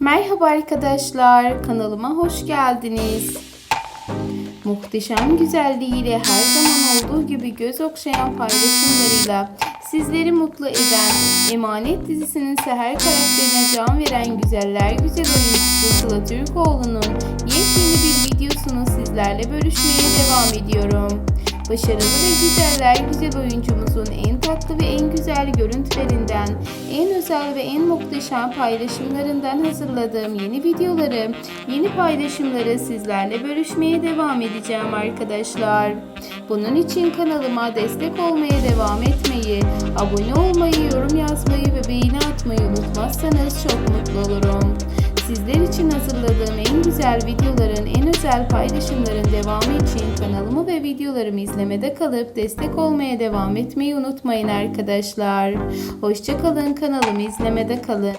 Merhaba arkadaşlar, kanalıma hoş geldiniz. Muhteşem güzelliğiyle her zaman olduğu gibi göz okşayan paylaşımlarıyla sizleri mutlu eden Emanet dizisinin seher karakterine can veren güzeller güzel oyuncusu Sıla Türkoğlu'nun yepyeni bir videosunu sizlerle bölüşmeye devam ediyorum. Başarılı ve güzeller güzel oyuncumuzun en tatlı ve en güzel görüntülerinden, en özel ve en muhteşem paylaşımlarından hazırladığım yeni videoları, yeni paylaşımları sizlerle bölüşmeye devam edeceğim arkadaşlar. Bunun için kanalıma destek olmaya devam etmeyi, abone olmayı, yorum yazmayı ve beğeni atmayı unutmazsanız çok mutlu olurum. Sizler için hazırladığım güzel videoların, en özel paylaşımların devamı için kanalımı ve videolarımı izlemede kalıp destek olmaya devam etmeyi unutmayın arkadaşlar. Hoşçakalın kanalımı izlemede kalın.